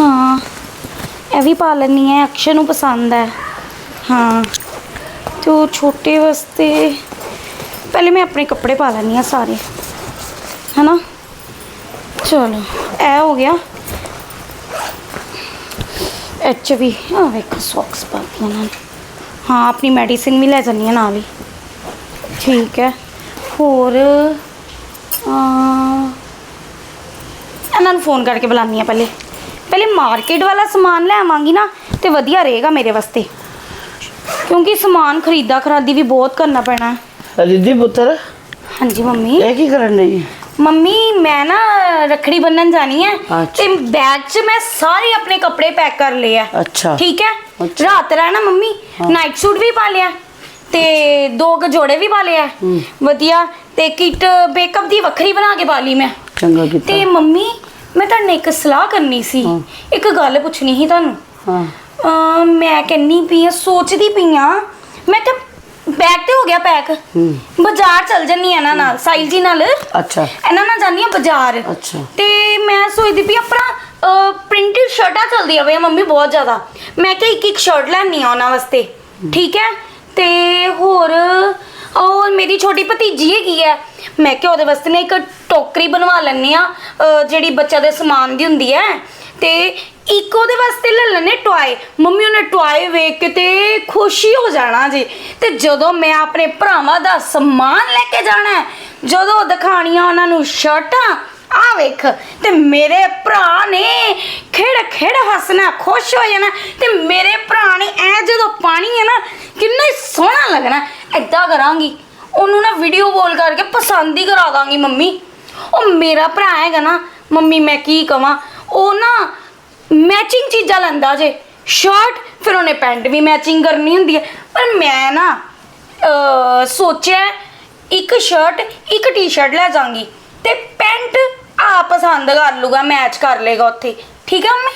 ਹਾਂ, ਇਹ ਵੀ ਪਾ ਲੈਣੀ ਹੈ ਅਕਸ਼ਰ ਨੂੰ ਪਸੰਦ ਹੈ। ਹਾਂ, ਤੇ ਉਹ ਛੋਟੇ ਵਾਸਤੇ ਪਹਿਲੇ ਮੈਂ ਆਪਣੇ ਕੱਪੜੇ ਪਾ ਲੈਣੀ ਆ ਸਾਰੇ। ਹੈਨਾ? ਚਲੋ, ਇਹ ਹੋ ਗਿਆ। ਐਚ ਵੀ ਆ ਵੇਖੋ ਸੌਕਸ ਪਾ ਕੇ ਹਾਂ, ਆਪਣੀ ਮੈਡੀਸਿਨ ਵੀ ਲੈ ਜਾਂਦੀ ਹਾਂ ਨਾਲ ਹੀ। ਠੀਕ ਹੈ। ਹੋਰ ਇਹਨਾਂ ਨੂੰ ਫੋਨ ਕਰਕੇ ਬੁਲਾਨੀ ਆ ਪਹਿਲੇ। ਪਹਿਲੇ ਮਾਰਕੀਟ ਵਾਲਾ ਸਮਾਨ ਲੈ ਆਵਾਂਗੀ ਨਾ ਤੇ ਵਧੀਆ ਰਹੇਗਾ ਮੇਰੇ ਵਾਸਤੇ। ਕਿਉਂਕਿ ਸਮਾਨ ਖਰੀਦਾ ਖਰਾਦੀ ਵੀ ਬਹੁਤ ਕਰਨਾ ਪੈਣਾ। ਹੈ। ਰਿੱਧੀ ਪੁੱਤਰ ਹਾਂਜੀ ਮੰਮੀ। ਇਹ ਕੀ ਕਰਨ ਲਈ ਮੰਮੀ ਮੈਂ ਨਾ ਰਖੜੀ ਬੰਨਣ ਜਾਣੀ ਹੈ ਅੱਛਾ। ਤੇ ਬੈਗ 'ਚ ਮੈਂ ਸਾਰੇ ਆਪਣੇ ਕੱਪੜੇ ਪੈਕ ਕਰ ਲਏ ਆ। ਅੱਛਾ। ਠੀਕ ਹੈ? ਅੱਛਾ। ਰਾਤ ਰਹਿਣਾ ਮੰਮੀ। ਨਾਈਟ ਸੂਟ ਵੀ ਪਾ ਲਿਆ। ਤੇ ਦੋ ਕ ਜੋੜੇ ਵੀ ਪਾ ਲਿਆ ਵਧੀਆ। ਤੇ ਕਿਟ ਮੇਕਅਪ ਦੀ ਵੱਖਰੀ ਬਣਾ ਕੇ ਪਾ ਲਈ ਮੈਂ। ਚੰਗਾ ਕੀਤਾ। ਤੇ ਮੰਮੀ ਮੈਂ ਤੁਹਾਡੇ ਨਾਲ ਇੱਕ ਸਲਾਹ ਕਰਨੀ ਸੀ। ਇੱਕ ਗੱਲ ਪੁੱਛਣੀ ਸੀ ਤੁਹਾਨੂੰ। ਹਾਂ। ਅਮ ਮੈਂ ਕਹਿੰਨੀ ਪਈ ਆ ਸੋਚਦੀ ਪਈ ਆ ਮੈਂ ਤਾਂ ਬੈਗ ਤੇ ਹੋ ਗਿਆ ਪੈਕ ਹੂੰ। ਬਾਜ਼ਾਰ ਚਲ ਜੰਨੀ ਇਹਨਾਂ ਨਾਲ ਸਾਈਲ ਜੀ ਨਾਲ। ਅੱਛਾ। ਇਹਨਾਂ ਨਾਲ ਜਾਂਦੀ ਆ ਬਾਜ਼ਾਰ। ਅੱਛਾ। ਤੇ ਮੈਂ ਸੋਚਦੀ ਪਈ ਆਪਣਾ ਪ੍ਰਿੰਟਡ ਸ਼ਰਟਾਂ ਚਲਦੀਆਂ ਪਈਆਂ ਮੰਮੀ ਬਹੁਤ ਜ਼ਿਆਦਾ। ਮੈਂ ਕਿਹਾ ਇੱਕ ਇੱਕ ਸ਼ਰਟ ਲੈਣੀ ਆ ਉਹਨਾਂ ਵਾਸਤੇ। ਠੀਕ ਹੈ? ਤੇ ਹੋਰ ਉਹ ਮੇਰੀ ਛੋਟੀ ਭਤੀਜੀ ਹੈਗੀ ਹੈ। ਮੈਂ ਕਿਹਾ ਉਹਦੇ ਵਾਸਤੇ ਨਾ ਇੱਕ ਟੋਕਰੀ ਬਣਵਾ ਲੈਣੀ ਆ ਜਿਹੜੀ ਬੱਚਿਆਂ ਦੇ ਸਮਾਨ ਦੀ ਹੁੰਦੀ ਹੈ। ਤੇ ਇੱਕ ਉਹਦੇ ਵਾਸਤੇ ਲੈ ਲੈਣੇ ਟੁਆਏ ਮੰਮੀ ਉਹਨੇ ਟੁਆਏ ਵੇਖ ਕੇ ਤੇ ਖੁਸ਼ੀ ਹੋ ਜਾਣਾ ਜੀ। ਤੇ ਜਦੋਂ ਮੈਂ ਆਪਣੇ ਭਰਾਵਾਂ ਦਾ ਸਮਾਨ ਲੈ ਕੇ ਜਾਣਾ ਹੈ, ਜਦੋਂ ਦਿਖਾਣੀਆਂ ਉਹਨਾਂ ਨੂੰ ਸ਼ਰਟਾਂ ਆ ਵੇਖ, ਤੇ ਮੇਰੇ ਭਰਾ ਨੇ ਖੇੜ ਖੇੜ ਹੱਸਣਾ, ਖੁਸ਼ ਹੋ ਜਾਣਾ, ਤੇ ਮੇਰੇ ਭਰਾ ਨੇ ਐ ਜਦੋਂ ਪਾਣੀ ਹੈ ਨਾ, ਕਿੰਨਾ ਹੀ ਸੋਹਣਾ ਲੱਗਣਾ। ਐਦਾਂ ਕਰਾਂਗੀ, ਉਹਨੂੰ ਨਾ ਵੀਡੀਓ ਕਾਲ ਕਰਕੇ ਪਸੰਦ ਹੀ ਕਰਾ ਦਾਂਗੀ ਮੰਮੀ। ਉਹ ਮੇਰਾ ਭਰਾ ਹੈਗਾ ਨਾ, ਮੰਮੀ ਮੈਂ ਕੀ ਕਵਾਂ, ਉਹ ਨਾ ਮੈਚਿੰਗ ਚੀਜ਼ਾਂ ਲੈਂਦਾ ਜੇ ਸ਼ਰਟ ਫਿਰ ਉਹਨੇ ਪੈਂਟ ਵੀ ਮੈਚਿੰਗ ਕਰਨੀ ਹੁੰਦੀ ਹੈ। ਪਰ ਮੈਂ ਨਾ ਸੋਚਿਆ, ਇੱਕ ਸ਼ਰਟ ਇੱਕ ਟੀ-ਸ਼ਰਟ ਲੈ ਜਾਵਾਂਗੀ, ਤੇ ਪੈਂਟ ਆ ਪਸੰਦ ਕਰ ਲੂਗਾ ਮੈਚ ਕਰ ਲੇਗਾ ਉੱਥੇ। ਠੀਕ ਹੈ ਮੰਮੀ?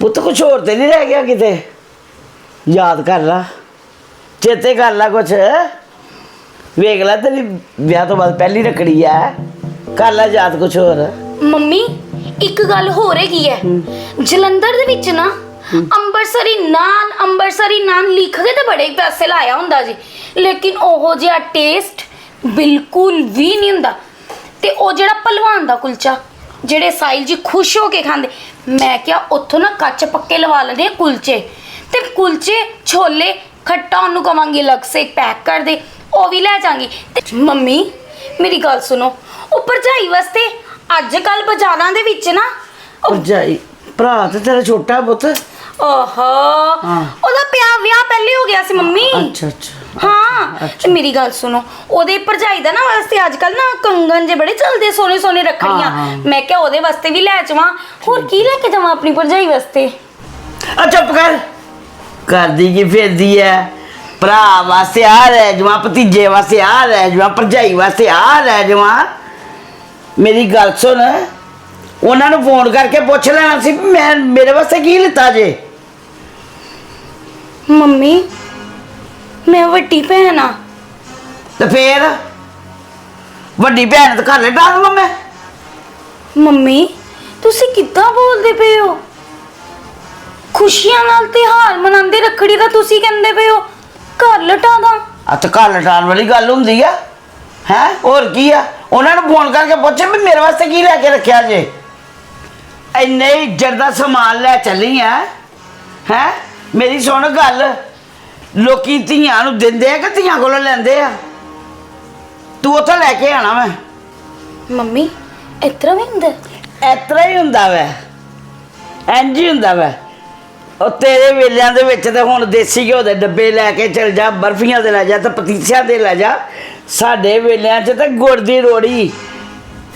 ਪੁੱਤ ਕੁਛ ਹੋਰ ਤੇ ਨਹੀਂ ਰਹਿ ਗਿਆ ਕਿਤੇ? ਯਾਦ ਕਰ ਲਾ। ਚੇਤੇ ਕਰ ਲਾ ਕੁਛ। ਵੇਖ ਲੈ ਤੇਰੀ ਵਿਆਹ ਤੋਂ ਬਾਅਦ ਪਹਿਲੀ ਰੱਖੜੀ ਆ। ਕਰ ਲੈ ਯਾਦ ਕੁਛ ਹੋਰ। ਮੰਮੀ ਇੱਕ ਗੱਲ ਹੋਰ ਹੈਗੀ ਹੈ। ਜਲੰਧਰ ਦੇ ਵਿੱਚ ਨਾ ਅੰਬਰਸਰੀ ਨਾਨ ਅੰਬਰਸਰੀ ਨਾਨ ਲਿਖ ਕੇ ਤੇ ਬੜੇ ਹੀ ਪੈਸੇ ਲਾਇਆ ਹੁੰਦਾ ਜੀ। ਲੇਕਿਨ ਉਹੋ ਜਿਹਾ ਟੇਸਟ ਬਿਲਕੁਲ ਵੀ ਨਹੀਂ ਹੁੰਦਾ। ਤੇ ਉਹ ਜਿਹੜਾ ਪਹਿਲਵਾਨ ਦਾ ਕੁਲਚਾ, ਜਿਹੜੇ ਸਾਈਲ ਜੀ ਖੁਸ਼ ਹੋ ਕੇ ਖਾਂਦੇ, ਮੈਂ ਕਿਹਾ ਉੱਥੋਂ ਨਾ ਕੱਚ ਪੱਕੇ ਲਵਾ ਲੈਂਦੇ ਕੁਲਚੇ। ਤੇ ਕੁਲਚੇ, ਛੋਲੇ, ਖੱਟਾ ਉਹਨੂੰ ਕਵਾਂਗੀ ਅਲੱਗ ਸੇ ਪੈਕ ਕਰ ਦੇ, ਉਹ ਵੀ ਲੈ ਜਾਾਂਗੀ। ਤੇ ਮੰਮੀ, ਮੇਰੀ ਗੱਲ ਸੁਣੋ, ਉਹ ਭਰਜਾਈ ਵਾਸਤੇ ਅੱਜ ਕੱਲ ਬਾਜ਼ਾਰਾਂ ਦੇ ਵਿੱਚ ਨਾ, ਉਹ- ਭਰਜਾਈ, ਭਰਾ ਤੇ ਤੇਰਾ ਛੋਟਾ ਪੁੱਤ। ਓਹੋ ਹਾਂ। ਉਹਦਾ ਪਿਆ ਵਿਆਹ ਪਹਿਲੇ ਹੋ ਗਿਆ ਸੀ ਮੰਮੀ। ਅੱਛਾ ਅੱਛਾ। ਹਾਂ। ਤੇ ਮੇਰੀ ਗੱਲ ਸੁਣੋ ਉਹਦੇ ਭਰਜਾਈ ਦਾ ਨਾ ਵਾਸਤੇ ਅੱਜ ਕੱਲ ਨਾ ਕੰਗਨ ਜੇ ਬੜੇ ਚੱਲਦੇ ਸੋਨੇ ਸੋਨੇ ਹਾਂ। ਮੈਂ ਕਿਹਾ ਉਹਦੇ ਵਾਸਤੇ ਵੀ ਲੈ ਜਾਵਾਂ। ਹੋਰ ਕੀ ਲੈ ਕੇ ਜਾਵਾਂ ਆਪਣੀ ਭਰਜਾਈ ਵਾਸਤੇ? ਆ ਚੁੱਪ ਕਰ। ਕਰਦੀ ਕੀ ਫਿਰਦੀ ਐ? ਭਰਾ ਵਾਸਤੇ ਆ ਰਹਿ ਜਵਾ ਭਤੀਜੇ ਵਾਸਤੇ ਆ ਰਹਿ ਜਵਾ ਭਰਜਾਈ ਵਾਸਤੇ ਆ ਰਹਿ ਜਵਾ। ਮੇਰੀ ਗੱਲ ਸੁਣ। ਉਹਨਾਂ ਨੂੰ ਫੋਨ ਕਰਕੇ ਪੁੱਛ ਲੈਣਾ ਸੀ ਵੀ ਮੈਂ ਮੇਰੇ ਵਾਸਤੇ ਕੀ ਲਿੱਤਾ ਜੇ? ਮੰਮੀ ਮੈਂ ਵੱਡੀ ਭੈਣ ਆ। ਤੇ ਫੇਰ? ਵੱਡੀ ਭੈਣ ਤਾਂ ਘਰ ਲੈ ਡਾਲੂਗਾ ਮੈਂ। ਮੰਮੀ ਤੁਸੀਂ ਕਿੱਦਾਂ ਬੋਲਦੇ ਪਏ ਹੋ? ਖੁਸ਼ੀਆਂ ਨਾਲ ਤਿਉਹਾਰ ਮਨਾਉਂਦੇ ਰੱਖੜੀ ਦਾ ਤੁਸੀਂ ਕਹਿੰਦੇ ਪਏ ਹੋ। ਘਰ ਲਟਾ ਦਾਂ। ਆ ਤਾਂ ਘਰ ਲਟਾਉਣ ਵਾਲੀ ਗੱਲ ਹੁੰਦੀ ਆ। ਹੈ? ਹੋਰ ਕੀ ਆ? ਉਹਨਾਂ ਨੂੰ ਫੋਨ ਕਰਕੇ ਪੁੱਛੇ ਵੀ ਮੇਰੇ ਵਾਸਤੇ ਕੀ ਲੈ ਕੇ ਰੱਖਿਆ ਜੇ। ਇੰਨੇ ਇੱਜ਼ਤ ਦਾ ਸਮਾਨ ਲੈ ਚੱਲੀ ਆ। ਹੈ? ਮੇਰੀ ਸੁਣ ਗੱਲ। ਲੋਕੀ ਧੀਆਂ ਨੂੰ ਦਿੰਦੇ ਆ ਕਿ ਧੀਆਂ ਕੋਲੋਂ ਲੈਂਦੇ ਆ? ਤੂੰ ਉੱਥੇ ਲੈ ਕੇ ਆਣਾ ਮੈਂ। ਮੰਮੀ ਇਤਰਾ ਵੀ ਹੁੰਦਾ? ਐਤਰਾ ਹੀ ਹੁੰਦਾ ਵੈ। ਇੰਜ ਹੀ ਹੁੰਦਾ ਵੈ। ਉਹ ਤੇਰੇ ਵੇਲਿਆਂ ਦੇ ਵਿੱਚ ਤੇ ਹੁਣ ਦੇਸੀ ਘਿਓ ਦੇ ਡੱਬੇ ਲੈ ਕੇ ਚਲ ਜਾ ਬਰਫੀਆਂ ਦੇ ਲੈ ਜਾ ਤੇ ਪਤੀਸਿਆਂ ਦੇ ਲੈ ਜਾ। ਸਾਡੇ ਵੇਲਿਆਂ 'ਚ ਤੇ ਗੁੜ ਦੀ ਰੋੜੀ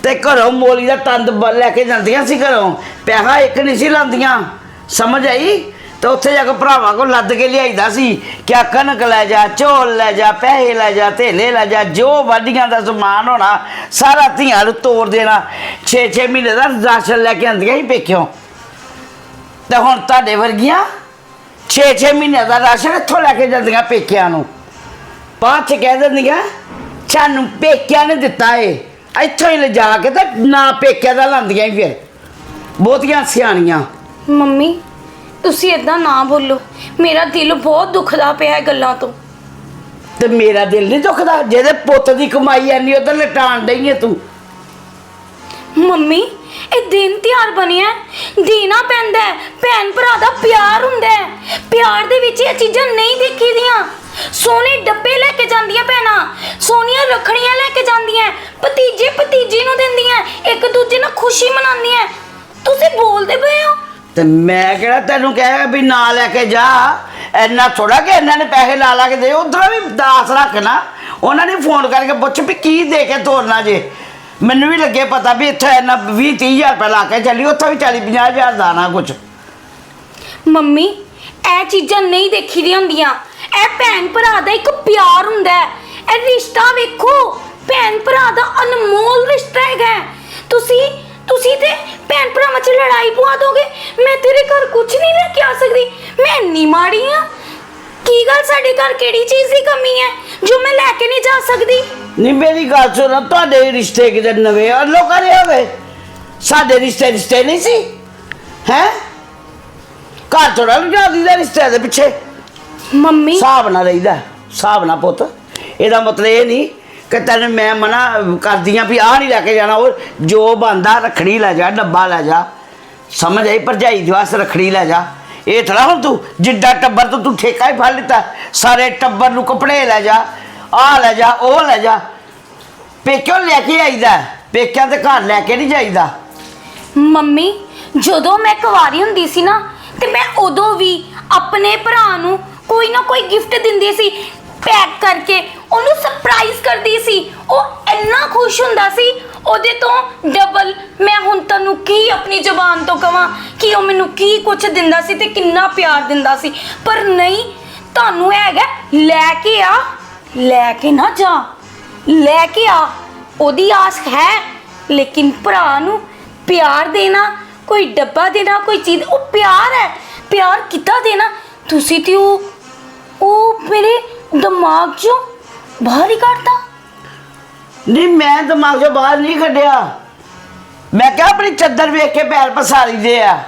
ਤੇ ਘਰੋਂ ਮੋਲੀ ਦਾ ਤੰਦ ਬ- ਲੈ ਕੇ ਜਾਂਦੀਆਂ ਸੀ ਘਰੋਂ। ਪੈਸਾ ਇੱਕ ਨਹੀਂ ਸੀ ਲਾਉਂਦੀਆਂ। ਸਮਝ ਆਈ? ਤੇ ਉੱਥੇ ਜਾ ਕੇ ਭਰਾਵਾਂ ਕੋਲ ਲੱਦ ਕੇ ਲਿਆਈਦਾ ਸੀ ਕਿਆ ਕਣਕ ਲੈ ਜਾ, ਚੌਲ ਲੈ ਜਾ, ਪੈਸੇ ਲੈ ਜਾ, ਧੇਲੇ ਲੈ ਜਾ, ਜੋ ਵਾਢੀਆਂ ਦਾ ਸਮਾਨ ਹੋਣਾ, ਸਾਰਾ ਧੀਆਂ ਨੂੰ ਤੋੜ ਦੇਣਾ। 6-6 ਮਹੀਨੇ ਦਾ ਰਾਸ਼ਨ ਲੈ ਕੇ ਆਂਦੀਆਂ ਸੀ ਪੇਕਿਓ। ਤੇ ਹੁਣ ਤੁਹਾਡੇ ਵਰਗੀਆਂ 6-6 ਮਹੀਨੇ ਦਾ ਰਾਸ਼ਨ ਇੱਥੋਂ ਲੈ ਕੇ ਜਾਂਦੀਆਂ ਪੇਕਿਆਂ ਨੂੰ। ਬਾਅਦ ਚ ਕਹਿ ਦਿੰਦੀਆਂ, ਸਾਨੂੰ ਪੇਕਿਆਂ ਨੇ ਦਿੱਤਾ ਏ। ਇੱਥੋਂ ਹੀ ਲਿਜਾ ਕੇ ਤੇ ਨਾ ਪੇਕਿਆਂ ਦਾ ਲਾਂਦੀਆਂ ਹੀ ਫਿਰ। ਬਹੁਤੀਆਂ ਸਿਆਣੀਆਂ। ਮੰਮੀ ਤੁਸੀਂ ਇਦਾਂ ਨਾ ਬੋਲੋ। ਮੇਰਾ ਦਿਲ ਬਹੁਤ ਦੁਖਦਾ ਪਿਆ ਹੈ ਗੱਲਾਂ ਤੋਂ। ਤੇ ਮੇਰਾ ਦਿਲ ਨਹੀਂ ਦੁਖਦਾ ਜਿਹਦੇ ਪੁੱਤ ਦੀ ਕਮਾਈ ਐਨੀ ਉਧਰ ਲਟਾਣ ਡਈ ਏ ਤੂੰ। ਮੰਮੀ ਇਹ ਦਿਨ ਤਿਉਹਾਰ ਬਣਿਆ ਹੈ। ਦੇਣਾ ਪੈਂਦਾ ਹੈ। ਭੈਣ ਭਰਾ ਦਾ ਪਿਆਰ ਹੁੰਦਾ ਹੈ। ਪਿਆਰ ਦੇ ਵਿੱਚ ਇਹ ਚੀਜ਼ਾਂ ਨਹੀਂ ਦੇਖੀਦੀਆਂ। ਸੋਨੇ ਡੱਬੇ ਲੈ ਕੇ ਜਾਂਦੀਆਂ ਭੈਣਾਂ। ਸੋਨੀਆਂ ਰੱਖੜੀਆਂ ਲੈ ਕੇ ਜਾਂਦੀਆਂ ਭਤੀਜੇ ਭਤੀਜੀ ਨੂੰ ਦਿੰਦੀਆਂ ਇੱਕ ਦੂਜੇ ਨਾਲ ਖੁਸ਼ੀ ਮਨਾਉਂਦੀਆਂ ਤੁਸੀਂ ਬੋਲਦੇ ਪਏ ਹੋ। ਤੇ ਮੈਂ ਕਿਹੜਾ ਤੈਨੂੰ ਕਹਿਆ ਵੀ ਨਾ ਲੈ ਕੇ ਜਾ। ਇੰਨਾ ਥੋੜਾ ਕਿ ਇਹਨਾਂ ਨੇ ਪੈਸੇ ਲਾ ਲਾ ਕੇ ਦੇ, ਉਧਰ ਵੀ ਦਾਸ ਰੱਖਣਾ ਉਹਨਾਂ ਨੇ ਫੋਨ ਕਰਕੇ ਪੁੱਛ ਵੀ ਕੀ ਦੇ ਕੇ ਤੋਰਨਾ ਜੇ। ਮੈਨੂੰ ਵੀ ਲੱਗੇ ਪਤਾ ਵੀ ਇੱਥੇ ਇੰਨਾ 20 30000 ਰੁਪਏ ਲਾ ਕੇ ਚੱਲੀ, ਉੱਥੇ ਵੀ 40 50000 ਦਾਣਾ ਕੁਝ ਮੰਮੀ, ਇਹ ਚੀਜ਼ਾਂ ਨਹੀਂ ਦੇਖੀ ਦੀਆਂ ਹੁੰਦੀਆਂ। ਇਹ ਭੈਣ ਭਰਾ ਦਾ ਇੱਕ ਪਿਆਰ ਹੁੰਦਾ ਹੈ। ਇਹ ਰਿਸ਼ਤਾ ਵੇਖੋ, ਭੈਣ ਭਰਾ ਦਾ ਅਨਮੋਲ ਰਿਸ਼ਤਾ ਹੈਗਾ ਹੈ। ਤੁਸੀਂ ਤੁਸੀਂ ਤੇ ਭੈਣ ਭਰਾਵਾਂ 'ਚ ਲੜਾਈ ਪਵਾ ਦੋਗੇ? ਮੈਂ ਤੇਰੇ ਘਰ ਕੁਝ ਨਹੀਂ ਲੈ ਕੇ ਆ ਸਕਦੀ। ਮੈਂ ਇੰਨੀ ਮਾੜੀ ਆ। ਕੀ ਗੱਲ ਸਾਡੇ ਘਰ ਕਿਹੜੀ ਚੀਜ਼ ਦੀ ਕਮੀ ਹੈ ਜੋ ਮੈਂ ਲੈ ਕੇ ਨਹੀਂ ਜਾ ਸਕਦੀ? ਨਹੀਂ ਮੇਰੀ ਗੱਲ ਸੁਣ ਤੁਹਾਡੇ ਰਿਸ਼ਤੇ ਕਿਤੇ ਨਵੇਂ ਆ ਲੋਕਾਂ ਦੇ ਹੋਵੇ। ਸਾਡੇ ਰਿਸ਼ਤੇ ਰਿਸ਼ਤੇ ਨਹੀਂ ਸੀ ਹੈ? ਘਰ ਤੋਂ ਰਲ ਜਾਂਦੀ ਦਾ ਰਿਸ਼ਤੇ ਦੇ ਪਿੱਛੇ। ਮੰਮੀ। ਹਿਸਾਬ ਨਾਲ ਰਹੀਦਾ ਹਿਸਾਬ ਨਾਲ ਪੁੱਤ। ਇਹਦਾ ਮਤਲਬ ਇਹ ਨਹੀਂ ਕਿ ਤੈਨੂੰ ਮੈਂ ਮਨਾ ਕਰਦੀਆਂ ਵੀ ਆਹ ਨਹੀਂ ਲੈ ਕੇ ਜਾਣਾ, ਉਹ ਜੋ ਬੰਦਾ ਰਖੜੀ ਲੈ ਜਾ, ਡੱਬਾ ਲੈ ਜਾ। ਸਮਝ ਆਈ ਭਰਜਾਈ ਦੇ ਵਾਸਤੇ ਰਖੜੀ ਲੈ ਜਾ। ਇਹ ਥੜਾ ਹੁਣ ਤੂੰ ਜਿੱਡਾ ਟੱਬਰ ਤੋਂ ਤੂੰ ਠੇਕਾ ਹੀ ਫੜ ਲਿੱਤਾ, ਸਾਰੇ ਟੱਬਰ ਨੂੰ ਕੱਪੜੇ ਲੈ ਜਾ, ਆਹ ਲੈ ਜਾ, ਉਹ ਲੈ ਜਾ। ਪੇਕਿਓ ਲੈ ਕੇ ਆਈਦਾ, ਪੇਕਿਆਂ ਦੇ ਘਰ ਲੈ ਕੇ ਨਹੀਂ ਜਾਈਦਾ। ਮੰਮੀ, ਜਦੋਂ ਮੈਂ ਕੁਵਾਰੀ ਹੁੰਦੀ ਸੀ ਨਾ, ਤੇ ਮੈਂ ਉਦੋਂ ਵੀ ਆਪਣੇ ਭਰਾ ਨੂੰ ਕੋਈ ਨਾ ਕੋਈ ਗਿਫਟ ਦਿੰਦੀ ਸੀ। ਪੈਕ ਕਰਕੇ ਉਹਨੂੰ ਸਰਪ੍ਰਾਈਜ਼ ਕਰਦੀ ਸੀ। ਉਹ ਇੰਨਾ ਖੁਸ਼ ਹੁੰਦਾ ਸੀ, ਉਹਦੇ ਤੋਂ ਡਬਲ ਮੈਂ ਹੁਣ ਤੈਨੂੰ ਕੀ ਆਪਣੀ ਜ਼ੁਬਾਨ ਤੋਂ ਕਵਾਂ ਕਿ ਉਹ ਮੈਨੂੰ ਕੀ ਕੁਝ ਦਿੰਦਾ ਸੀ ਤੇ ਕਿੰਨਾ ਪਿਆਰ ਦਿੰਦਾ ਸੀ। ਪਰ ਨਹੀਂ, ਤੁਹਾਨੂੰ ਇਹ ਹੈਗਾ, ਲੈ ਕੇ ਆ, ਲੈ ਕੇ ਨਾ ਜਾ। ਲੈ ਕੇ ਆ, ਉਹਦੀ ਆਸ ਹੈ, ਲੇਕਿਨ ਭਰਾ ਨੂੰ ਪਿਆਰ ਦੇਣਾ, ਕੋਈ ਡੱਬਾ ਦੇਣਾ, ਕੋਈ ਚੀਜ਼, ਉਹ ਪਿਆਰ ਹੈ। ਪਿਆਰ ਕਿੱਦਾਂ ਦੇਣਾ? ਤੁਸੀਂ ਤੇ ਉਹ ਉਹ ਮੇਰੇ ਦਿਮਾਗ 'ਚੋਂ ਬਾਹਰ ਹੀ ਕੱਢਤਾ। ਨਹੀਂ ਮੈਂ ਦਿਮਾਗ ਚੋਂ ਬਾਹਰ ਨਹੀਂ ਕੱਢਿਆ। ਮੈਂ ਕਿਹਾ ਆਪਣੀ ਚੱਦਰ ਵੇਖ ਕੇ ਪੈਰ ਪਸਾਰੀ ਦੇ ਆ।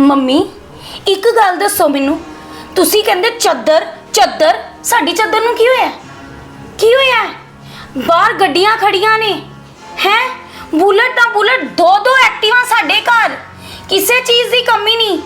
ਮੰਮੀ ਇੱਕ ਗੱਲ ਦੱਸੋ ਮੈਨੂੰ। ਤੁਸੀਂ ਕਹਿੰਦੇ ਚੱਦਰ ਚੱਦਰ ਸਾਡੀ ਚੱਦਰ ਨੂੰ ਕੀ ਹੋਇਆ? ਕੀ ਹੋਇਆ? ਬਾਹਰ ਗੱਡੀਆਂ ਖੜੀਆਂ ਨੇ ਹੈ? ਬੁਲਟ ਤਾਂ ਬੁਲਟ ਦੋ ਦੋ ਐਕਟਿਵਾ ਸਾਡੇ ਘਰ। ਕਿਸੇ ਚੀਜ਼ ਦੀ ਕਮੀ ਨਹੀਂ।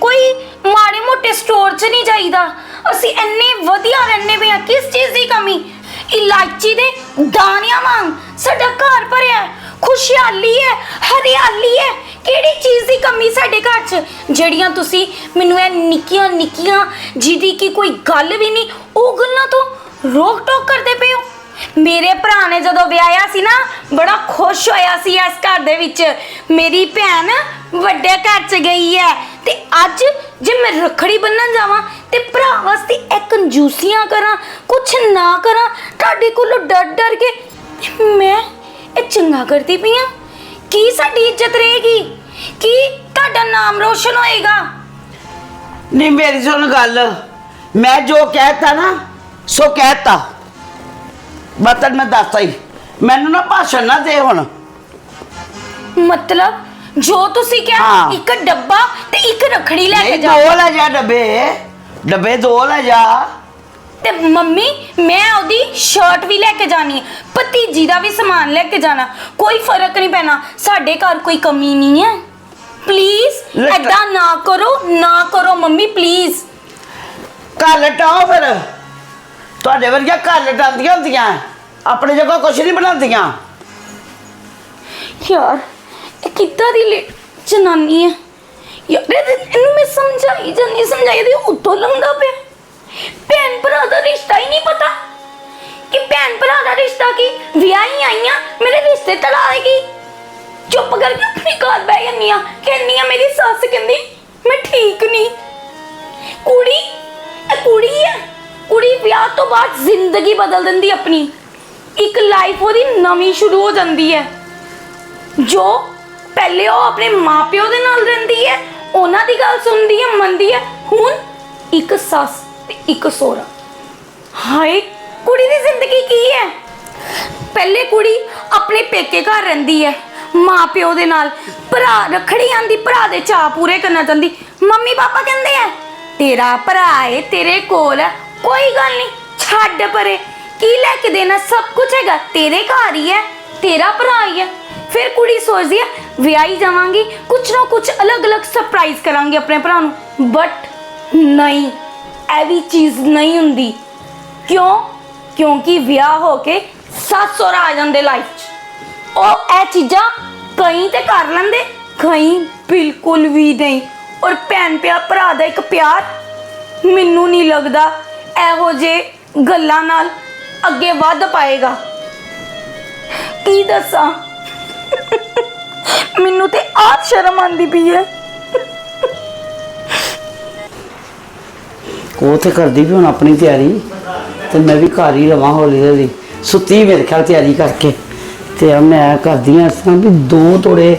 ਕੋਈ ਮਾੜੇ ਮੋਟੇ ਸਟੋਰ 'ਚ ਨਹੀਂ ਜਾਈਦਾ। ਅਸੀਂ ਇੰਨੇ ਵਧੀਆ ਰਹਿੰਦੇ ਪਏ ਹਾਂ ਕਿਸ ਚੀਜ਼ ਦੀ ਕਮੀ? ਇਲਾਇਚੀ ਦੇ ਦਾਣਿਆਂ ਵਾਂਗ ਸਾਡਾ ਘਰ ਭਰਿਆ ਹੈ, ਖੁਸ਼ਹਾਲੀ ਹੈ, ਹਰਿਆਲੀ ਹੈ। ਕਿਹੜੀ ਚੀਜ਼ ਦੀ ਕਮੀ ਸਾਡੇ ਘਰ 'ਚ? ਜਿਹੜੀਆਂ ਤੁਸੀਂ ਮੈਨੂੰ ਇਹ ਨਿੱਕੀਆਂ ਨਿੱਕੀਆਂ ਜਿਹਦੀ ਕਿ ਕੋਈ ਗੱਲ ਵੀ ਨਹੀਂ, ਉਹ ਗੱਲਾਂ ਤੋਂ ਰੋਕ ਟੋਕ ਕਰਦੇ ਪਏ ਹੋ? ਮੇਰੇ ਭਰਾ ਨੇ ਜਦੋਂ ਵਿਆਹਿਆ ਸੀ ਨਾ, ਬੜਾ ਖੁਸ਼ ਹੋਇਆ ਸੀ ਇਸ ਘਰ ਦੇ ਵਿੱਚ। ਮੇਰੀ ਭੈਣ ਵੱਡੇ ਘਰ 'ਚ ਗਈ ਹੈ ਤੇ ਅੱਜ ਜੇ ਮੈਂ ਰੱਖੜੀ ਬੰਨਣ ਜਾਵਾਂ ਤੇ ਭਰਾ ਵਾਸਤੇ ਇਹ ਕੰਜੂਸੀਆਂ ਕਰਾਂ, ਕੁਛ ਨਾ ਕਰਾਂ, ਤੁਹਾਡੇ ਕੋਲੋਂ ਡਰ ਡਰ ਕੇ ਮੈਂ ਇਹ ਚੰਗਾ ਕਰਦੀ ਪਈ ਹਾਂ। ਕੀ ਸਾਡੀ ਇੱਜ਼ਤ ਰਹੇਗੀ? ਕੀ ਤੁਹਾਡਾ ਨਾਮ ਰੋਸ਼ਨ ਹੋਏਗਾ? ਨਹੀਂ, ਮੇਰੀ ਸੁਣ ਗੱਲ। ਮੈਂ ਜੋ ਕਹਿਤਾ ਨਾ, ਸੋ ਕਹਿਤਾ। ਬਤਨ ਮੈਂ ਦੱਸਤਾ ਹੀ। ਮੈਨੂੰ ਨਾ ਭਾਸ਼ਣ ਨਾ ਦੇ ਹੁਣ। ਮਤਲਬ ਜੋ ਤੁਸੀਂ ਕਿਹਾ ਹਾਂ। ਇੱਕ ਡੱਬਾ ਤੇ ਇੱਕ ਰੱਖੜੀ ਲੈ ਕੇ ਨਹੀਂ ਜਾਓ। ਦੋ ਲੈ ਜਾ ਡੱਬੇ। ਡੱਬੇ ਦੋ ਲੈ ਜਾ। ਤੇ ਮੰਮੀ ਮੈਂ ਉਹਦੀ ਸ਼ਰਟ ਵੀ ਲੈ ਕੇ ਜਾਣੀ ਹੈ ਭਤੀਜੀ ਦਾ ਵੀ ਸਮਾਨ ਲੈ ਕੇ ਜਾਣਾ। ਕੋਈ ਫ਼ਰਕ ਨਹੀਂ ਪੈਣਾ ਸਾਡੇ ਘਰ ਕੋਈ ਕਮੀ ਨਹੀਂ ਹੈ। ਪਲੀਜ਼ ਲੈ- ਐਦਾਂ ਨਾ ਕਰੋ ਨਾ ਕਰੋ ਮੰਮੀ ਪਲੀਜ਼ ਘਰ ਲਟਾਓ ਫਿਰ। ਤੁਹਾਡੇ ਵਰਗੀਆਂ ਘਰ ਲਟਾਉਂਦੀਆਂ ਹੁੰਦੀਆਂ। ਆਪਣੇ ਜਗ੍ਹਾ ਕੁਛ ਨਹੀਂ ਬਣਾਉਂਦੀਆਂ। ਯਾਰ, ਇਹ ਕਿੱਦਾਂ ਦੀ ਲੇ, ਜਨਾਨੀ ਹੈ? ਯਾਰ, ਇਹ- ਇਹਨੂੰ ਮੈਂ ਸਮਝਾਈ ਜਾਂਦੀ ਸਮਝਾਈ ਦੀ ਉੱਤੋਂ ਲੰਘਦਾ ਪਿਆ। ਭੈਣ ਭਰਾ ਦਾ ਰਿਸ਼ਤਾ ਹੀ ਨਹੀਂ ਪਤਾ। ਕਿ ਭੈਣ ਭਰਾ ਦਾ ਰਿਸ਼ਤਾ ਕੀ? ਵਿਆਹੀ ਆਈਆਂ, ਮੇਰੇ ਰਿਸ਼ਤੇ ਤੜਾਏਗੀ ਚੁੱਪ ਕਰਕੇ ਆਪਣੇ ਘਰ ਬਹਿ ਜਾਂਦੀ ਆ ਕਹਿੰਦੀ ਆ ਮੇਰੀ ਸੱਸ ਕਹਿੰਦੀ, ਮੈਂ ਠੀਕ ਨਹੀਂ। ਕੁੜੀ, ਇਹ ਕੁੜੀ ਹੈ। ਕੁੜੀ ਵਿਆਹ ਤੋਂ ਬਾਅਦ ਜ਼ਿੰਦਗੀ ਬਦਲ ਦਿੰਦੀ ਆਪਣੀ। ਇੱਕ ਲਾਈਫ ਉਹਦੀ ਨਵੀਂ ਸ਼ੁਰੂ ਹੋ ਜਾਂਦੀ ਹੈ। ਜੋ ਪਹਿਲੇ ਉਹ ਆਪਣੇ ਮਾਪਿਓ ਦੇ ਨਾਲ ਰਹਿੰਦੀ ਹੈ, ਉਹਨਾਂ ਦੀ ਗੱਲ ਸੁਣਦੀ ਹੈ, ਮੰਨਦੀ ਹੈ, ਹੁਣ ਇੱਕ ਸੱਸ ਤੇ ਇੱਕ ਸੋਹਰਾ। ਹਾਏ, ਕੁੜੀ ਦੀ ਜ਼ਿੰਦਗੀ ਕੀ ਹੈ? ਪਹਿਲੇ ਕੁੜੀ ਆਪਣੇ ਪੇਕੇ ਘਰ ਰਹਿੰਦੀ ਹੈ ਮਾਂ ਪਿਓ ਦੇ ਨਾਲ। ਭਰਾ ਰੱਖੜੀ ਆਂਦੀ ਭਰਾ ਦੇ ਚਾਅ ਪੂਰੇ ਕਰਨਾ ਚਾਹੁੰਦੀ। ਮੰਮੀ ਪਾਪਾ ਕਹਿੰਦੇ ਆ, ਤੇਰਾ ਭਰਾ ਏ, ਤੇਰੇ ਕੋਲ ਹੈ ਕੋਈ ਗੱਲ ਨਹੀਂ, ਛੱਡ ਪਰੇ। ਕੀ ਲੈ ਕੇ ਦੇਣਾ? ਸਭ ਕੁਝ ਹੈਗਾ। ਤੇਰੇ ਘਰ ਹੀ ਹੈ, ਤੇਰਾ ਭਰਾ ਹੀ ਹੈ। ਫਿਰ ਕੁੜੀ ਸੋਚਦੀ ਹੈ, ਵਿਆਹੀ ਜਾਵਾਂਗੀ। ਕੁਛ ਨਾ ਕੁਛ ਅਲੱਗ-ਅਲੱਗ ਸਰਪ੍ਰਾਈਜ਼ ਕਰਾਂਗੇ ਆਪਣੇ ਭਰਾ ਨੂੰ। ਬਟ ਨਹੀਂ, ਇਹ ਵੀ ਚੀਜ਼ ਨਹੀਂ ਹੁੰਦੀ। ਕਿਉਂ? ਕਿਉਂਕਿ ਵਿਆਹ ਹੋ ਕੇ ਸੱਸ ਸਹੁਰਾ ਆ ਜਾਂਦੇ ਲਾਈਫ 'ਚ। ਉਹ ਇਹ ਚੀਜ਼ਾਂ ਕਈ ਤੇ ਕਰ ਲੈਂਦੇ ਕਈ ਬਿਲਕੁਲ ਵੀ ਨਹੀਂ। ਔਰ ਭੈਣ ਪਿਆ ਭਰਾ ਦਾ ਇੱਕ ਪਿਆਰ ਮੈਨੂੰ ਨਹੀਂ ਲੱਗਦਾ ਇਹੋ ਜੇ ਗੱਲਾਂ ਨਾਲ ਅੱਗੇ ਵੱਧ ਪਾਏਗਾ। ਕੀ ਦੱਸਾਂ? ਮੈਨੂੰ ਤੇ ਆਪ ਸ਼ਰਮ ਆਂਦੀ ਪਈ ਹੈ ਉਹ ਤੇ ਕਰਦੀ ਵੀ ਹੁਣ ਆਪਣੀ ਤਿਆਰੀ, ਤੇ ਮੈਂ ਵੀ ਘਰ ਹੀ ਰਵਾਂ ਹੌਲੀ ਹੌਲੀ। ਸੁੱਤੀ ਮੇਰੇ ਖਿਆਲ ਤਿਆਰੀ ਕਰਕੇ। ਤੇ ਆ ਮੈਂ ਕਰਦੀ ਆ ਇਸ ਤਰ੍ਹਾਂ ਵੀ ਦੋ ਤੋੜੇ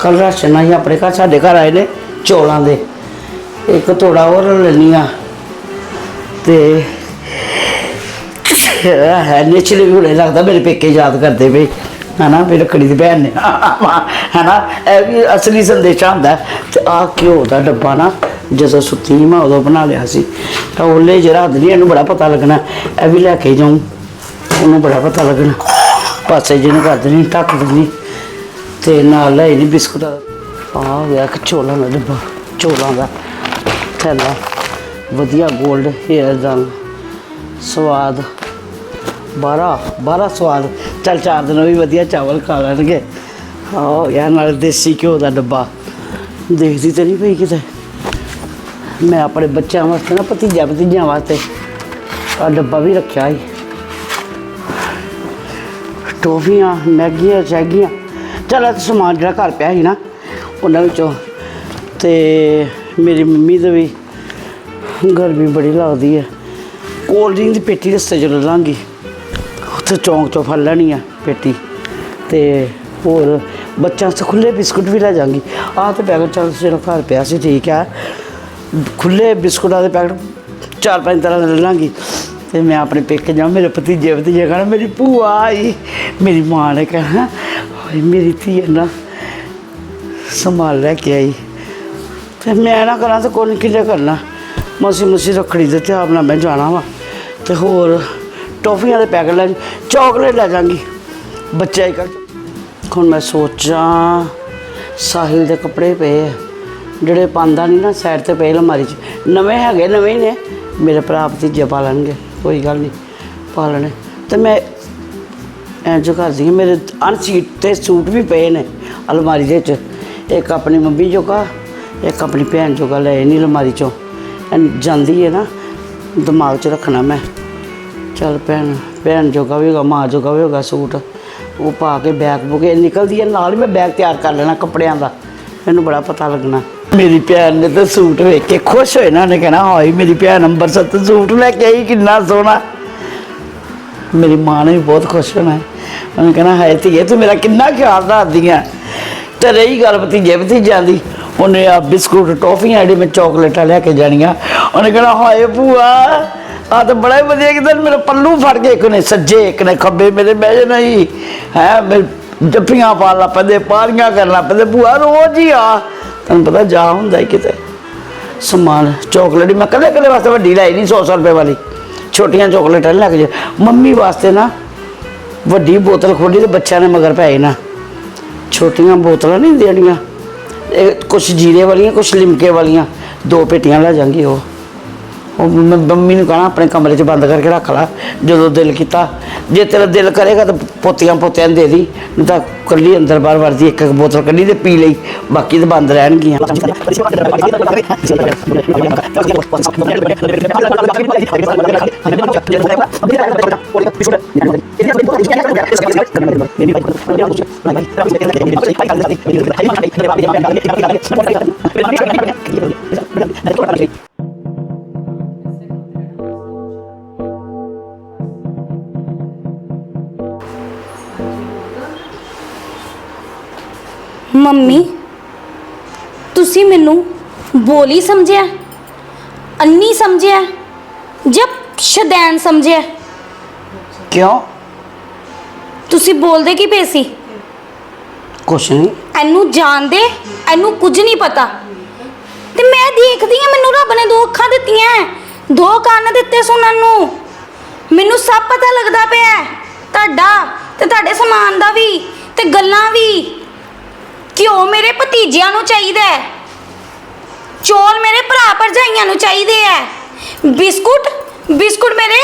ਕੱਲ ਰਾਸ਼ਨ ਆਈ ਆਪਣੇ ਘਰ, ਸਾਡੇ ਘਰ ਆਏ ਨੇ ਚੌਲਾਂ ਦੇ। ਇੱਕ ਤੋੜਾ ਹੋਰ ਲੈਣੀ ਆ ਤੇ ਹੈ ਨੇਚਲੇ ਵੀ ਹੁਣੇ ਲੱਗਦਾ ਮੇਰੇ ਪੇਕੇ ਯਾਦ ਕਰਦੇ ਪਏ ਹਨਾ ਮੇਰੇ ਰੱਖੜੀ ਦੀ ਭੈਣ ਨੇ। ਹਨਾ ਇਹ ਵੀ ਅਸਲੀ ਸੰਦੇਸ਼ਾ ਹੁੰਦਾ। ਤੇ ਆ ਘਿਓ ਦਾ ਡੱਬਾ ਨਾ, ਜਦੋਂ ਸੁੱਤੀ ਮੈਂ ਉਦੋਂ ਬਣਾ ਲਿਆ ਸੀ। ਤਾਂ ਉਹਲੇ ਜਿਹੜਾ ਹੱਦ ਇਹਨੂੰ ਬੜਾ ਪਤਾ ਲੱਗਣਾ। ਇਹ ਵੀ ਲੈ ਕੇ ਜਾਉਂ ਉਹਨੂੰ ਬੜਾ ਪਤਾ ਲੱਗਣਾ। ਪਾਸੇ ਜਿਹਨੂੰ ਕਰ ਦੇਣੀ, ਢੱਕ ਦੇਣੀ। ਤੇ ਨਾਲ ਲੈ ਨਹੀਂ ਬਿਸਕੁਟ। ਆ ਆ ਗਿਆ ਕਿ ਚੋਲਾਂ ਦਾ ਡੱਬਾ, ਚੋਲਾਂ ਦਾ। ਥੈਲਾ। ਵਧੀਆ 골ਡ ਹੇਅਰ ਦਾ ਸਵਾਦ। ਬਾਰਾ ਬਾਰਾ ਸਵਾਦ। ਚੱਲ ਚਾਰ ਦਿਨ ਉਹ ਵੀ ਵਧੀਆ ਚਾਵਲ ਖਾ ਲੈਣਗੇ। ਆਹ, ਯਾਰ ਨਾਲ ਦੇਸੀ ਘਿਓ ਦਾ ਡੱਬਾ। ਦੇਖਦੀ ਤੇ ਨਹੀਂ ਪਈ ਕਿਤੇ। ਮੈਂ ਆਪਣੇ ਬੱਚਿਆਂ ਵਾਸਤੇ ਨਾ ਭਤੀਜਾ ਭਤੀਜਿਆਂ ਵਾਸਤੇ ਆ ਡੱਬਾ ਵੀ ਰੱਖਿਆ ਸੀ। ਟੋਫੀਆਂ, ਮੈਗੀਆਂ ਚੈਗੀਆਂ ਚੱਲ ਇਹ ਸਮਾਨ ਜਿਹੜਾ ਘਰ ਪਿਆ ਸੀ ਨਾ, ਉਹਨਾਂ ਵਿੱਚੋਂ। ਤੇ ਮੇਰੀ ਮੰਮੀ ਦੇ ਵੀ ਗਰਮੀ ਬੜੀ ਲੱਗਦੀ ਹੈ ਕੋਲਡ ਡਰਿੰਕ ਦੀ ਪੇਟੀ ਰਸਤੇ 'ਚ ਲੈ ਲਾਂਗੀ ਉੱਥੇ ਚੌਂਕ 'ਚੋਂ ਫੜ ਲੈਣੀ ਆ ਪੇਟੀ। ਤੇ ਹੋਰ ਬੱਚਿਆਂ ਵਾਸਤੇ ਖੁੱਲੇ ਬਿਸਕੁਟ ਵੀ ਲੈ ਜਾਵਾਂਗੀ। ਆਹ ਤੇ ਪੈਕਟ ਚੱਲ ਜਿਹੜਾ ਘਰ ਪਿਆ ਸੀ, ਠੀਕ ਆ। ਖੁੱਲੇ ਬਿਸਕੁਟਾਂ ਦੇ ਪੈਕਟ ਚਾਰ ਪੰਜ ਤਰ੍ਹਾਂ ਦੇ ਲੈ ਲਾਂਗੀ ਤੇ ਮੈਂ ਆਪਣੇ ਪੇਕੇ ਜਾ ਮੇਰੇ ਭਤੀਜੇ ਭਤੀਜੇ ਕਹਿਣਾ, ਮੇਰੀ ਭੂਆ ਆਈ, ਮੇਰੀ ਮਾਂ ਨੇ ਕਹਿਣਾ ਹਾਏ, ਮੇਰੀ ਧੀ ਹੈ ਨਾ, ਸੰਭਾਲ ਲੈ ਕੇ ਆਈ। ਤੇ ਮੈਂ ਨਾ ਕਰਾਂ ਤਾਂ ਕੋਲ ਕਿਹਨੇ ਕਰਨਾ। ਮਸੀ ਮਸੀ ਰੱਖੜੀ ਦੇ ਤਿਉਹਾਰ ਨਾਲ ਮੈਂ ਜਾਣਾ ਵਾ। ਤੇ ਹੋਰ ਟੌਫੀਆਂ ਦੇ ਪੈਕਟ ਲੈ, ਚਾਕਲੇਟ ਲੈ ਜਾਵਾਂਗੀ ਬੱਚਾ ਹੀ ਕਰ ਹੁਣ ਮੈਂ ਸੋਚਾਂ, ਸਾਹਿਲ ਦੇ ਕੱਪੜੇ ਪਏ ਆ। ਜਿਹੜੇ ਪਾਉਂਦਾ ਨਹੀਂ ਨਾ ਸਾਈਡ ਤੇ ਪਏ ਅਲਮਾਰੀ 'ਚ। ਨਵੇਂ ਹੈਗੇ, ਨਵੇਂ ਨੇ। ਮੇਰੇ ਭਰਾ ਭਤੀਜੇ ਪਾ ਲੈਣਗੇ, ਕੋਈ ਗੱਲ ਨਹੀਂ ਪਾ ਲੈਣੇ। ਤੇ ਮੈਂ ਇੰਜ ਕਰਦੀ ਮੇਰੇ ਅਨਸੀਟ ਤੇ ਸੂਟ ਵੀ ਪਏ ਨੇ ਅਲਮਾਰੀ ਦੇ ਵਿੱਚ। ਇੱਕ ਆਪਣੀ ਮੰਮੀ ਜੋਗਾ, ਇੱਕ ਆਪਣੀ ਭੈਣ ਜੋਗਾ ਲੈ ਨਹੀਂ ਅਲਮਾਰੀ ਚੋਂ। ਜਾਂਦੀ ਹੈ ਨਾ, ਦਿਮਾਗ 'ਚ ਰੱਖਣਾ ਮੈਂ। ਚੱਲ ਭੈਣ ਭੈਣ ਜੋਗਾ ਵੀ ਹੋਗਾ, ਮਾਂ ਜੋਗਾ ਵੀ ਹੋਗਾ ਸੂਟ। ਉਹ ਪਾ ਕੇ ਬੈਗ ਬੁਗੇ ਨਿਕਲਦੀ ਹੈ ਨਾਲ ਹੀ ਮੈਂ ਬੈਗ ਤਿਆਰ ਕਰ ਲੈਣਾ ਕੱਪੜਿਆਂ ਦਾ। ਮੈਨੂੰ ਬੜਾ ਪਤਾ ਲੱਗਣਾ। ਮੇਰੀ ਭੈਣ ਨੇ ਤਾਂ ਸੂਟ ਵੇਖ ਕੇ ਖੁਸ਼ ਹੋਏ ਨਾ, ਉਹਨੇ ਕਹਿਣਾ, ਹਾਏ, ਮੇਰੀ ਭੈਣ ਅੰਬਰਸਰ ਤੋਂ ਸੂਟ ਲੈ ਕੇ ਆਈ, ਕਿੰਨਾ ਸੋਹਣਾ। ਮੇਰੀ ਮਾਂ ਨੇ ਵੀ ਬਹੁਤ ਖੁਸ਼ ਹੋਣਾ। ਉਹਨੇ ਕਹਿਣਾ, ਹਾਏ, ਧੀਏ, ਤੂੰ ਮੇਰਾ ਕਿੰਨਾ ਖਿਆਲ ਰੱਖਦੀ ਆ। ਤੇ ਰਹੀ ਗੱਲ ਭਤੀਜੇ ਭਤੀਜਿਆਂ ਦੀ। ਉਹਨੇ ਆ ਬਿਸਕੁਟ, ਟੌਫੀਆਂ ਜਿਹੜੀ ਮੈਂ ਚਾਕਲੇਟਾਂ ਲੈ ਕੇ ਜਾਣੀਆਂ। ਉਹਨੇ ਕਹਿਣਾ ਹਾਏ ਭੂਆ ਆ ਤਾਂ ਬੜਾ ਹੀ ਵਧੀਆ ਕਿਦਾਂ ਮੇਰਾ ਪੱਲੂ ਫੜ ਕੇ ਇੱਕ ਨੇ ਸੱਜੇ, ਇੱਕ ਨੇ ਖੱਬੇ ਮੇਰੇ ਬਹਿ ਜਾਣਾ ਹੀ ਹੈ, ਮੈਂ ਜੱਫੀਆਂ ਪਾ ਲਾ ਪੈਂਦੇ, ਪਾਰੀਆਂ ਕਰ ਲੱਗ ਪੈਂਦੇ, ਭੂਆ ਰੋਜ਼ ਹੀ ਆ। ਤੈਨੂੰ ਪਤਾ ਜਾ ਹੁੰਦਾ ਹੀ ਕਿਤੇ। ਸਮਾਨ, ਚਾਕਲੇਟ, ਮੈਂ ਕਦੇ ਕਦੇ ਵਾਸਤੇ ਵੱਡੀ ਲਾਈ ਨਹੀਂ 100 ਰੁਪਏ ਵਾਲੀ। ਛੋਟੀਆਂ ਚਾਕਲੇਟਾਂ ਨੀ ਲੈ ਕੇ ਜਾ। ਮੰਮੀ ਵਾਸਤੇ ਨਾ ਵੱਡੀ ਬੋਤਲ ਖੋਲੀ ਤੇ ਬੱਚਿਆਂ ਨੇ ਮਗਰ ਪੈ ਨਾ ਛੋਟੀਆਂ ਬੋਤਲਾਂ ਨਹੀਂ ਦੇਣੀਆਂ ਇਹ ਕੁਛ ਜੀਰੇ ਵਾਲੀਆਂ ਕੁਛ ਲਿਮਕੇ ਵਾਲੀਆਂ ਦੋ ਪੇਟੀਆਂ ਲੈ ਜਾਂਗੀ ਉਹ। ਉਹ ਮੈਂ ਮੰਮੀ ਨੂੰ ਕਹਣਾ, ਆਪਣੇ ਕਮਰੇ 'ਚ ਬੰਦ ਕਰਕੇ ਰੱਖ ਲਾ, ਜਦੋਂ ਦਿਲ ਕੀਤਾ। ਜੇ ਤੇਰਾ ਦਿਲ ਕਰੇਗਾ ਤਾਂ ਪੋਤੀਆਂ ਪੋਤਿਆਂ ਨੂੰ ਦੇ ਦੀ, ਨਹੀਂ ਤਾਂ ਕੱਲੀ ਅੰਦਰ ਬਾਹਰ ਵਰਦੀ ਇੱਕ ਇੱਕ ਬੋਤਲ ਕੱਢੀ ਤੇ ਪੀ ਲਈ, ਬਾਕੀ ਤਾਂ ਬੰਦ ਰਹਿਣਗੀਆਂ। ਮੰਮੀ ਤੁਸੀਂ ਮੈਨੂੰ ਬੋਲੀ ਸਮਝਿਆ ਅੰਨੀ ਸਮਝਿਆ ਜਾਂ ਸ਼ਦੈਨ ਸਮਝਿਆ? ਕਿਉਂ? ਤੁਸੀਂ ਬੋਲਦੇ ਕੀ ਪਏ ਸੀ? ਕੁਛ ਨਹੀਂ। ਇਹਨੂੰ ਜਾਣਦੇ ਇਹਨੂੰ ਕੁਝ ਨਹੀਂ ਪਤਾ। ਤੇ ਮੈਂ ਦੇਖਦੀ ਆ ਮੈਨੂੰ ਰੱਬ ਨੇ ਦੋ ਅੱਖਾਂ ਦਿੱਤੀਆਂ ਦੋ ਕੰਨ ਦਿੱਤੇ ਸੁਣਨ ਨੂੰ। ਮੈਨੂੰ ਸਭ ਪਤਾ ਲੱਗਦਾ ਪਿਆ ਤੁਹਾਡਾ ਤੇ ਤੁਹਾਡੇ ਸਮਾਨ ਦਾ ਵੀ ਤੇ ਗੱਲਾਂ ਵੀ। ਕਿਉਂ ਮੇਰੇ ਭਤੀਜਿਆਂ ਨੂੰ ਚਾਹੀਦਾ ਹੈ? ਚੌਲ ਮੇਰੇ ਭਰਾ ਭਰਜਾਈਆਂ ਨੂੰ ਚਾਹੀਦੇ ਐ ਬਿਸਕੁਟ? ਬਿਸਕੁਟ ਮੇਰੇ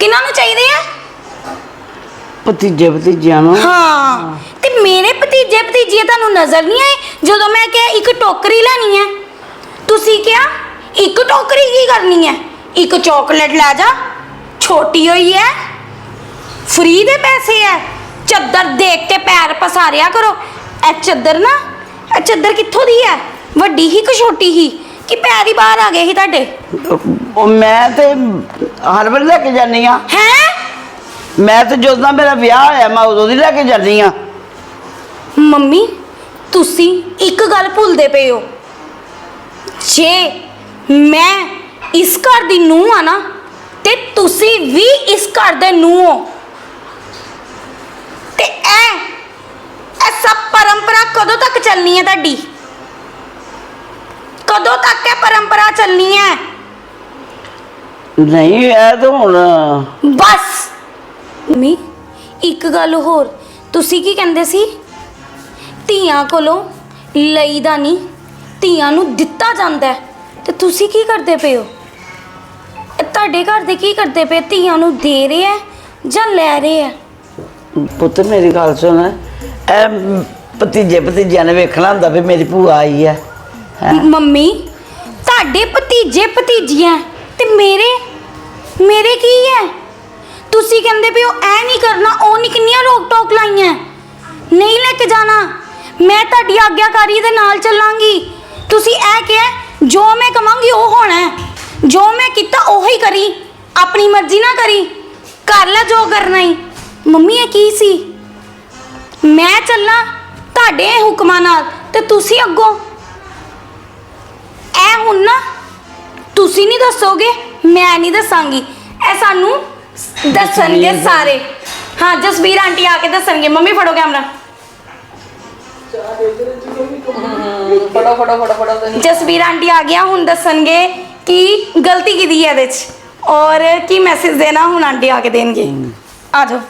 ਕਿਹਨਾਂ ਨੂੰ ਚਾਹੀਦੇ ਆ? ਭਤੀਜੇ ਭਤੀਜਿਆਂ ਨੂੰ? ਹਾਂ। ਤੇ ਮੇਰੇ ਭਤੀਜੇ ਭਤੀਜੀਆਂ ਤੁਹਾਨੂੰ ਨਜ਼ਰ ਨਹੀਂ ਆਏ? ਜਦੋਂ ਮੈਂ ਕਿਹਾ ਇੱਕ ਟੋਕਰੀ ਲੈਣੀ ਹੈ। ਤੁਸੀਂ ਕਿਹਾ ਇੱਕ ਟੋਕਰੀ ਕੀ ਕਰਨੀ ਹੈ? ਇੱਕ ਚਾਕਲੇਟ ਲੈ ਜਾ। ਛੋਟੀ ਹੋਈ ਹੈ। ਫ੍ਰੀ ਦੇ ਪੈਸੇ ਹੈ। ਚੱਦਰ ਦੇਖ ਕੇ ਪੈਰ ਪਸਾਰਿਆ ਕਰੋ। ਇਹ ਚੱਦਰ ਨਾ ਇਹ ਚੱਦਰ ਕਿੱਥੋਂ ਦੀ ਹੈ? ਵੱਡੀ ਹੀ ਕਿ ਛੋਟੀ ਹੀ? ਕਿ ਪੈਰ ਹੀ ਬਾਹਰ ਆ ਗਏ ਸੀ ਤੁਹਾਡੇ? ਉਹ ਮੈਂ ਤੇ ਹਰ ਵੇਲੇ ਲੈ ਕੇ ਜਾਂਦੀ ਆ ਹੈ? ਮੈਂ ਤੇ ਜਦੋਂ ਦਾ ਮੇਰਾ ਵਿਆਹ ਹੋਇਆ ਮੈਂ ਉਦੋਂ ਦੀ ਲੈ ਕੇ ਜਾਂਦੀ ਆ ਮੰਮੀ ਤੁਸੀਂ ਇੱਕ ਗੱਲ ਭੁੱਲਦੇ ਪਏ ਹੋ। ਜੇ ਮੈਂ ਇਸ ਘਰ ਦੀ ਨੂੰਹ ਆ ਨਾ ਤੇ ਤੁਸੀਂ ਵੀ ਇਸ ਘਰ ਦੇ ਨੂੰਹ ਹੋ ਤੇ ਇਹ ਇਹ ਸਭ ਪਰੰਪਰਾ ਕਦੋਂ ਤੱਕ ਚੱਲਣੀ ਹੈ ਤੁਹਾਡੀ? ਕਦੋਂ ਤੱਕ ਇਹ ਪਰੰਪਰਾ ਚੱਲਣੀ ਹੈ? ਨਹੀਂ ਇਹ ਤਾਂ ਹੁਣ ਬਸ। ਮੀ ਇੱਕ ਗੱਲ ਹੋਰ। ਤੁਸੀਂ ਕੀ ਕਹਿੰਦੇ ਸੀ? ਧੀਆਂ ਕੋਲੋਂ ਲਈਦਾ ਨਹੀਂ ਧੀਆਂ ਨੂੰ ਦਿੱਤਾ ਜਾਂਦਾ ਹੈ। ਤੇ ਤੁਸੀਂ ਕੀ ਕਰਦੇ ਪਏ ਹੋ? ਇਹ ਤੁਹਾਡੇ ਘਰ ਦੇ ਕੀ ਕਰਦੇ ਪਏ? ਧੀਆਂ ਨੂੰ ਦੇ ਰਹੇ ਆ ਜਾਂ ਲੈ ਰਹੇ ਆ ਪੁੱਤ ਮੇਰੀ ਗੱਲ ਸੁਣ। ਇਹ ਭਤੀਜੇ ਭਤੀਜਿਆਂ ਨੇ ਵੇਖਣਾ ਹੁੰਦਾ ਵੀ ਮੇਰੀ ਭੂਆ ਆਈ ਹੈ? ਮੰਮੀ, ਤੁਹਾਡੇ ਭਤੀਜੇ ਭਤੀਜੀਆਂ ਤੇ ਮੇਰੇ ਮੇਰੇ ਕੀ ਹੈ ਤੁਸੀਂ ਕਹਿੰਦੇ ਪਏ ਹੋ ਐ ਨਹੀਂ ਕਰਨਾ, ਉਹ ਨਹੀਂ ਕਿੰਨੀਆਂ ਰੋਕ ਟੋਕ ਲਾਈਆਂ। ਨਹੀਂ ਲੈ ਕੇ ਜਾਣਾ। ਮੈਂ ਤੁਹਾਡੀ ਆਗਿਆਕਾਰੀ ਦੇ ਨਾਲ ਚੱਲਾਂਗੀ। ਤੁਸੀਂ ਇਹ ਕਿਹਾ, ਜੋ ਮੈਂ ਕਵਾਂਗੀ ਉਹ ਹੋਣਾ ਹੈ। ਜੋ ਮੈਂ ਕੀਤਾ, ਉਹੀ ਕਰੀ। ਆਪਣੀ ਮਰਜ਼ੀ ਨਾ ਕਰੀ। ਕਰ ਲੈ ਜੋ ਕਰਨਾ ਹੀ ਮੰਮੀ, ਇਹ ਕੀ ਸੀ? ਮੈਂ ਚੱਲਾਂ ਤੁਹਾਡੇ ਹੁਕਮਾਂ ਨਾਲ ਤੇ ਤੁਸੀਂ ਅੱਗੋਂ। ਇਹ ਹੁਣ ਨਾ ਤੁਸੀਂ ਨਹੀਂ ਦੱਸੋਗੇ ਮੈਂ ਨਹੀਂ ਦੱਸਾਂਗੀ। ਇਹ ਸਾਨੂੰ ਦੱਸਣਗੇ ਸਾਰੇ। ਹਾਂ ਜਸਵੀਰ ਆਂਟੀ ਆ ਕੇ ਦੱਸਣਗੇ। ਮੰਮੀ ਫੜੋ ਕੈਮਰਾ। ਫੜੋ ਫੜੋ ਫੜੋ ਫੜੋ ਤੁਸੀਂ ਜਸਵੀਰ ਆਂਟੀ ਆ ਗਿਆ ਹੁਣ ਦੱਸਣਗੇ ਕਿ ਗਲਤੀ ਕਿਹਦੀ ਹੈ ਇਹਦੇ 'ਚ। ਔਰ ਕੀ ਮੈਸੇਜ ਦੇਣਾ ਹੁਣ ਆਂਟੀ ਆ ਕੇ ਦੇਣਗੇ। ਆ ਜਾਓ।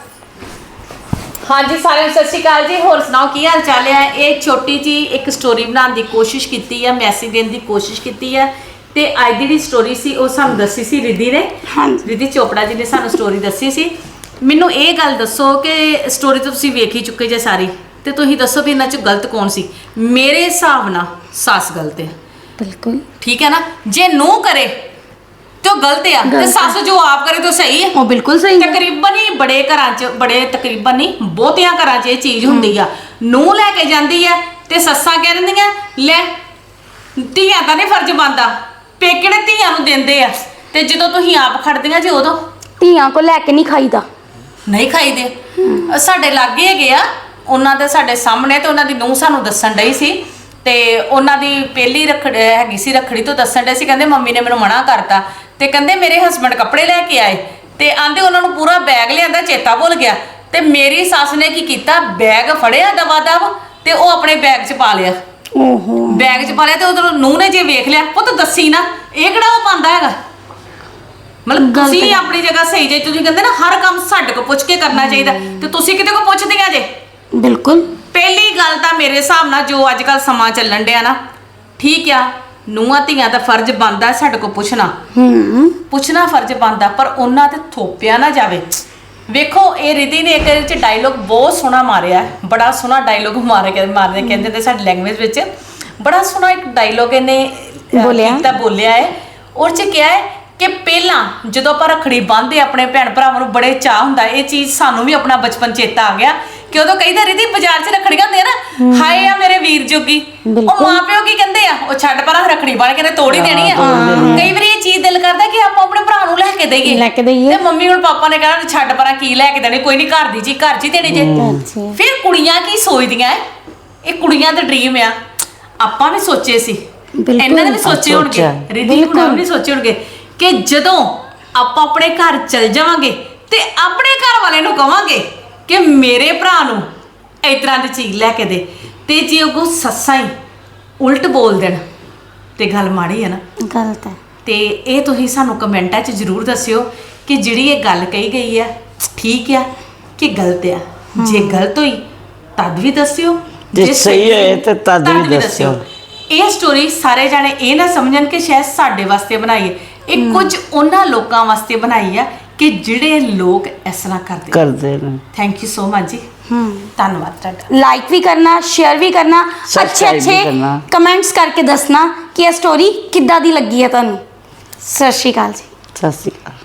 ਹਾਂਜੀ ਸਾਰਿਆਂ ਨੂੰ ਸਤਿ ਸ਼੍ਰੀ ਅਕਾਲ ਜੀ। ਹੋਰ ਸੁਣਾਓ ਕੀ ਹਾਲ ਚਾਲ ਹੈ? ਇਹ ਛੋਟੀ ਜੀ ਇੱਕ ਸਟੋਰੀ ਬਣਾਉਣ ਦੀ ਕੋਸ਼ਿਸ਼ ਕੀਤੀ ਹੈ ਮੈਸੇਜ ਦੇਣ ਦੀ ਕੋਸ਼ਿਸ਼ ਕੀਤੀ ਹੈ ਤੇ ਅੱਜ ਦੀ ਜਿਹੜੀ ਸਟੋਰੀ ਸੀ ਉਹ ਸਾਨੂੰ ਦੱਸੀ ਸੀ ਰਿਧੀ ਨੇ। ਹਾਂਜੀ। ਰਿਧੀ ਚੋਪੜਾ ਜੀ ਨੇ ਸਾਨੂੰ ਸਟੋਰੀ ਦੱਸੀ ਸੀ। ਮੈਨੂੰ ਇਹ ਗੱਲ ਦੱਸੋ ਕਿ ਸਟੋਰੀ ਤਾਂ ਤੁਸੀਂ ਵੇਖ ਹੀ ਚੁੱਕੇ ਜੇ ਸਾਰੀ ਤੇ ਤੁਸੀਂ ਦੱਸੋ ਵੀ ਇਹਨਾਂ ਚ ਗਲਤ ਕੌਣ ਸੀ? ਮੇਰੇ ਹਿਸਾਬ ਨਾਲ ਸੱਸ ਗਲਤ ਹੈ। ਬਿਲਕੁਲ। ਠੀਕ ਹੈ ਨਾ? ਜੇ ਨੂੰ ਕਰੇ ਉਹ ਗਲਤ ਆ। ਤੇ ਸੱਸ ਜੋ ਆਪ ਕਰੇ ਤਾਂ ਸਹੀ ਹੈ ਉਹ ਬਿਲਕੁਲ ਸਹੀ ਤਕਰੀਬਨ ਹੀ ਬੜੇ ਘਰਾਂ 'ਚ ਬੜੇ ਤਕਰੀਬਨ ਨਹੀਂ ਬਹੁਤਿਆਂ ਘਰਾਂ 'ਚ ਇਹ ਚੀਜ਼ ਹੁੰਦੀ ਆ। ਨੂੰ ਲੈ ਕੇ ਜਾਂਦੀ ਆ ਤੇ ਸੱਸਾਂ ਕਹਿ ਦਿੰਦੀਆਂ ਲੈ ਧੀਆਂ ਤਾਂ ਨਹੀਂ ਫਰਜ਼ ਬੰਦਾ ਪੇਕੇ ਨੇ ਧੀਆਂ ਨੂੰ ਦਿੰਦੇ ਆ। ਤੇ ਜਦੋਂ ਤੁਸੀਂ ਆਪ ਖੜਦੀਆਂ ਜੇ ਉਦੋਂ? ਧੀਆਂ ਕੋ ਲੈ ਕੇ ਨਹੀਂ ਖਾਈਦਾ। ਨਹੀਂ ਖਾਈਦੇ। ਅਹ ਸਾਡੇ ਲਾਗੇ ਹੈਗੇ ਆ। ਉਹਨਾਂ ਦੇ ਸਾਡੇ ਸਾਹਮਣੇ ਤੇ ਉਹਨਾਂ ਦੀ ਨੂੰਹ ਸਾਨੂੰ ਦੱਸਣ ਡਈ ਸੀ ਤੇ ਉਹਨਾਂ ਦੀ ਪਹਿਲੀ ਰੱਖੜ ਹੈਗੀ ਸੀ ਰੱਖੜੀ ਤੋਂ ਦੱਸਣ ਡਏ ਸੀ ਕਹਿੰਦੇ ਮੰਮੀ ਨੇ ਮੈਨੂੰ ਮਨਾ ਕਰਤਾ। ਤੇ ਕਹਿੰਦੇ ਮੇਰੇ ਹਸਬੰਡ ਕੱਪੜੇ ਲੈ ਕੇ ਆਏ। ਤੇ ਆਂਦੇ ਉਹਨਾਂ ਨੂੰ ਪੂਰਾ ਬੈਗ ਲਿਆਂਦਾ ਚੇਤਾ ਭੁੱਲ ਗਿਆ। ਤੇ ਮੇਰੀ ਸੱਸ ਨੇ ਕੀ ਕੀਤਾ? ਬੈਗ ਫੜਿਆ ਦਵਾ ਦਵ ਤੇ ਉਹ ਆਪਣੇ ਬੈਗ 'ਚ ਪਾ ਲਿਆ। ਓਹੋ। ਬੈਗ 'ਚ ਪਾ ਲਿਆ ਤੇ ਉਧਰ ਨੂੰਹ ਨੇ ਜੇ ਵੇਖ ਲਿਆ ਪੁੱਤ ਦੱਸੀ ਨਾ ਇਹ ਕਿਹੜਾ ਉਹ ਪਾਉਂਦਾ ਹੈਗਾ? ਮਤਲਬ ਤੁਸੀਂ। ਆਪਣੀ ਜਗ੍ਹਾ ਸਹੀ ਜੇ ਤੁਸੀਂ ਕਹਿੰਦੇ ਨਾ ਹਰ ਕੰਮ ਸਾਡੇ ਕੋਲ ਪੁੱਛ ਕੇ ਕਰਨਾ ਚਾਹੀਦਾ। ਤੇ ਤੁਸੀਂ ਕਿਤੇ ਕੋ ਪੁੱਛਦੀਆਂ ਜੇ? ਬਿਲਕੁਲ। ਪਹਿਲੀ ਗੱਲ ਤਾਂ ਮੇਰੇ ਹਿਸਾਬ ਨਾਲ ਜੋ ਅੱਜ ਕੱਲ ਸਮਾਂ ਚੱਲਣ ਡਿਆ ਨਾ ਠੀਕ ਆ ਨੂੰਹਾਂ ਧੀਆਂ ਦਾ ਫਰਜ਼ ਬਣਦਾ ਸਾਡੇ ਕੋਲ ਪੁੱਛਣਾ। ਹੂੰ। ਪੁੱਛਣਾ ਫਰਜ਼ ਬਣਦਾ ਪਰ ਉਹਨਾਂ ਤੇ ਥੋਪਿਆ ਨਾ ਜਾਵੇ। ਵੇਖੋ ਇਹ ਰਿਧੀ ਨੇ ਇੱਕ ਇਹਦੇ ਚ ਡਾਇਲੋਗ ਬਹੁਤ ਸੋਹਣਾ ਮਾਰਿਆ ਹੈ। ਬੜਾ ਸੋਹਣਾ ਡਾਇਲੋਗ ਮਾਰੇ ਕੇ ਮਾਰਦੇ ਕਹਿੰਦੇ ਤੇ ਸਾਡੀ ਲੈਂਗੁਏਜ ਵਿੱਚ। ਬੜਾ ਸੋਹਣਾ ਇੱਕ ਡਾਇਲੋਗ ਇਹਨੇ ਅਹ, ਬੋਲਿਆ। ਕੀਤਾ ਬੋਲਿਆ ਹੈ। ਉਹ ਚ ਕਿਹਾ ਹੈ ਕਿ ਪਹਿਲਾਂ ਜਦੋਂ ਆਪਾਂ ਰੱਖੜੀ ਬੰਨ੍ਹਦੇ ਆਪਣੇ ਭੈਣ ਭਰਾਵਾਂ ਨੂੰ ਬੜੇ ਚਾਹ ਹੁੰਦਾ ਇਹ ਚੀਜ਼ ਸਾਨੂੰ ਵੀ ਆਪਣਾ ਬਚਪਨ ਚੇਤਾ ਆ ਗਿਆ। ਕਿ ਉਦੋਂ ਕਹੀਦਾ ਰਿਧੀ ਬਾਜ਼ਾਰ 'ਚ ਰੱਖੜੀਆਂ ਹੁੰਦੀਆਂ ਨਾ ਹਾਏ ਆ ਮੇਰੇ ਵੀਰ ਜੋਗੀ। ਉਹ ਬਿਲਕੁਲ। ਮਾਪਿਓ ਕੀ ਕਹਿੰਦੇ ਆ? ਉਹ ਛੱਡ ਪਰਾਂ ਰੱਖੜੀ ਬਣ ਕੇ ਤੇ ਤੋੜ ਹੀ ਦੇਣੀ ਆ। ਕਈ ਵਾਰੀ ਇਹ ਚੀਜ਼ ਦਿਲ ਕਰਦਾ ਕਿ ਆਪਾਂ ਆਪਣੇ ਭਰਾ ਨੂੰ ਲੈ ਕੇ ਦੇਈਏ। ਲੈ ਕੇ ਦੇਈਏ। ਤੇ ਮੰਮੀ ਹੁਣ ਪਾਪਾ ਨੇ ਕਹਿਣਾ ਛੱਡ ਪਰਾਂ ਕੀ ਲੈ ਕੇ ਦੇਣੀ ਕੋਈ ਨਹੀਂ ਘਰ ਦੀ ਜੀ ਘਰ 'ਚ ਹੀ ਦੇਣੀ ਜੇ। ਅੱਛਾ। ਫਿਰ ਕੁੜੀਆਂ ਕੀ ਸੋਚਦੀਆਂ ਐ? ਇਹ ਕੁੜੀਆਂ ਦਾ ਡ੍ਰੀਮ ਆ। ਆਪਾਂ ਵੀ ਸੋਚੇ ਸੀ। ਬਿਲਕੁਲ। ਇਹਨਾਂ ਨੇ ਵੀ ਸੋਚੇ ਹੋਣਗੇ। ਸੋਚਿਆ। ਰਿਧੀ ਹੁਣਾਂ ਨੇ ਵੀ ਸੋਚੇ ਹੋਣਗੇ ਕਿ ਜਦੋਂ ਆਪਾਂ ਆਪਣੇ ਘਰ ਚਲ ਜਾਵਾਂਗੇ ਤੇ ਆਪਣੇ ਘਰ ਵਾਲੇ ਨੂੰ ਕਵਾਂਗੇ ਕਿ ਮੇਰੇ ਭਰਾ ਨੂੰ ਇਸ ਤਰ੍ਹਾਂ ਦੀ ਚੀਜ਼ ਲੈ ਕੇ ਦੇ। ਤੇ ਜੇ ਉਹ ਸੱਸਾਂ ਹੀ ਉਲਟ ਬੋਲ ਦੇਣ ਤੇ ਗੱਲ ਮਾੜੀ ਹੈ ਨਾ। ਗਲਤ ਹੈ। ਤੇ ਇਹ ਤੁਸੀਂ ਸਾਨੂੰ ਕਮੈਂਟਾਂ 'ਚ ਜ਼ਰੂਰ ਦੱਸਿਓ ਕਿ ਜਿਹੜੀ ਇਹ ਗੱਲ ਕਹੀ ਗਈ ਹੈ ਠੀਕ ਆ ਕਿ ਗਲਤ ਆ। ਜੇ ਗਲਤ ਹੋਈ ਤਦ ਵੀ ਦੱਸਿਓ। ਜੇ ਸਹੀ ਹੋਏ ਤੇ ਤਦ ਵੀ ਦੱਸਿਓ। ਇਹ ਸਟੋਰੀ ਸਾਰੇ ਜਾਣੇ ਇਹ ਨਾ ਸਮਝਣ ਕਿ ਸ਼ਾਇਦ ਸਾਡੇ ਵਾਸਤੇ ਬਣਾਈ ਹੈ। ਇਹ ਕੁਝ ਉਹਨਾਂ ਲੋਕਾਂ ਵਾਸਤੇ ਬਣਾਈ ਆ ਕਿ ਜਿਹੜੇ ਲੋਕ ਇਸ ਤਰ੍ਹਾਂ ਕਰਦੇ ਕਰਦੇ ਨੇ। ਥੈਂਕ ਯੂ ਸੋ ਮਚ ਜੀ। ਹੂੰ ਧੰਨਵਾਦ ਤੁਹਾਡਾ। ਲਾਈਕ ਵੀ ਕਰਨਾ ਸ਼ੇਅਰ ਵੀ ਕਰਨਾ ਅੱਛੇ Subscribe ਵੀ ਅੱਛੇ ਕਰਨਾ। ਕਮੈਂਟਸ ਕਰਕੇ ਦੱਸਣਾ ਕਿ ਇਹ ਸਟੋਰੀ ਕਿੱਦਾਂ ਦੀ ਲੱਗੀ ਹੈ ਤੁਹਾਨੂੰ। ਸਤਿ ਸ਼੍ਰੀ ਅਕਾਲ ਜੀ। ਸਤਿ ਸ਼੍ਰੀ ਅਕਾਲ।